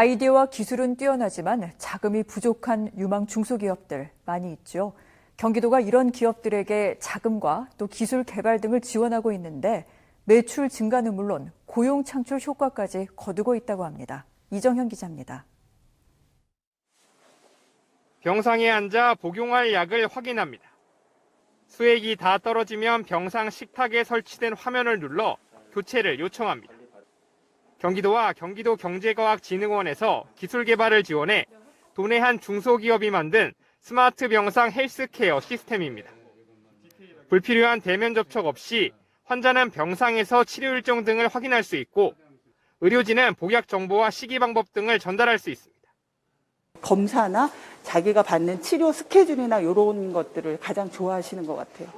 아이디어와 기술은 뛰어나지만 자금이 부족한 유망 중소기업들 많이 있죠. 경기도가 이런 기업들에게 자금과 또 기술 개발 등을 지원하고 있는데 매출 증가는 물론 고용 창출 효과까지 거두고 있다고 합니다. 이정현 기자입니다. 병상에 앉아 복용할 약을 확인합니다. 수액이 다 떨어지면 병상 식탁에 설치된 화면을 눌러 교체를 요청합니다. 경기도와 경기도 경제과학진흥원에서 기술 개발을 지원해 도내 한 중소기업이 만든 스마트 병상 헬스케어 시스템입니다. 불필요한 대면 접촉 없이 환자는 병상에서 치료 일정 등을 확인할 수 있고 의료진은 복약 정보와 시기 방법 등을 전달할 수 있습니다. 검사나 자기가 받는 치료 스케줄이나 이런 것들을 가장 좋아하시는 것 같아요.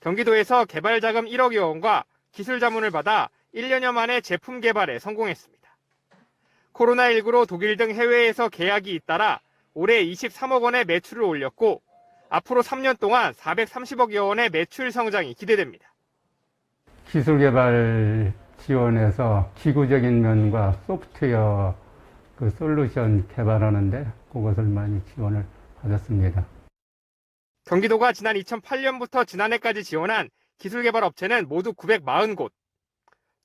경기도에서 개발 자금 1억여 원과 기술 자문을 받아 1년여 만에 제품 개발에 성공했습니다. 코로나19로 독일 등 해외에서 계약이 잇따라 올해 23억 원의 매출을 올렸고 앞으로 3년 동안 430억여 원의 매출 성장이 기대됩니다. 기술 개발 지원해서 기구적인 면과 소프트웨어 그 솔루션 개발하는데 그것을 많이 지원을 받았습니다. 경기도가 지난 2008년부터 지난해까지 지원한 기술 개발 업체는 모두 940곳,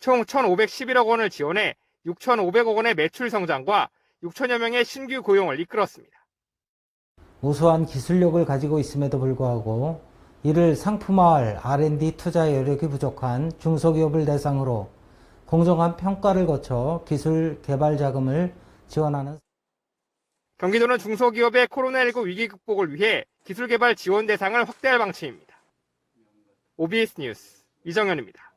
총 1,511억 원을 지원해 6,500억 원의 매출 성장과 6천여 명의 신규 고용을 이끌었습니다. 우수한 기술력을 가지고 있음에도 불구하고 이를 상품화할 R&D 투자 여력이 부족한 중소기업을 대상으로 공정한 평가를 거쳐 기술 개발 자금을 지원하는 경기도는 중소기업의 코로나19 위기 극복을 위해 기술 개발 지원 대상을 확대할 방침입니다. OBS 뉴스 이정현입니다.